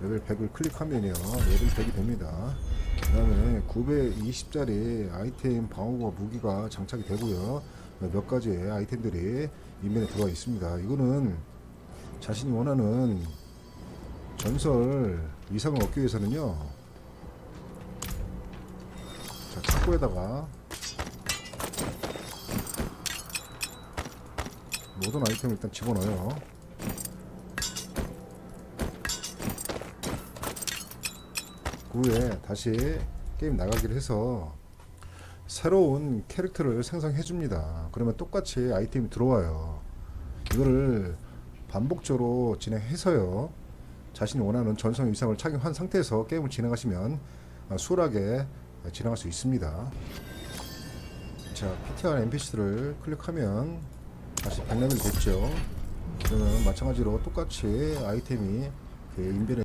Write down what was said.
레벨 100을 클릭하면요. 레벨 100이 됩니다. 그 다음에 920짜리 아이템 방어구와 무기가 장착이 되고요. 몇 가지의 아이템들이 인벤에 들어가 있습니다. 이거는 자신이 원하는 전설 위상을 얻기 위해서는요. 자 창고에다가 모든 아이템을 일단 집어넣어요 그 후에 다시 게임 나가기를 해서 새로운 캐릭터를 생성해 줍니다. 그러면 똑같이 아이템이 들어와요. 이거를 반복적으로 진행해서요. 자신이 원하는 전성 이상을 착용한 상태에서 게임을 진행하시면 아, 수월하게 진행할 수 있습니다. 자, PTR NPC를 클릭하면 다시 100레벨 됐죠. 그러면 마찬가지로 똑같이 아이템이 그 인벤에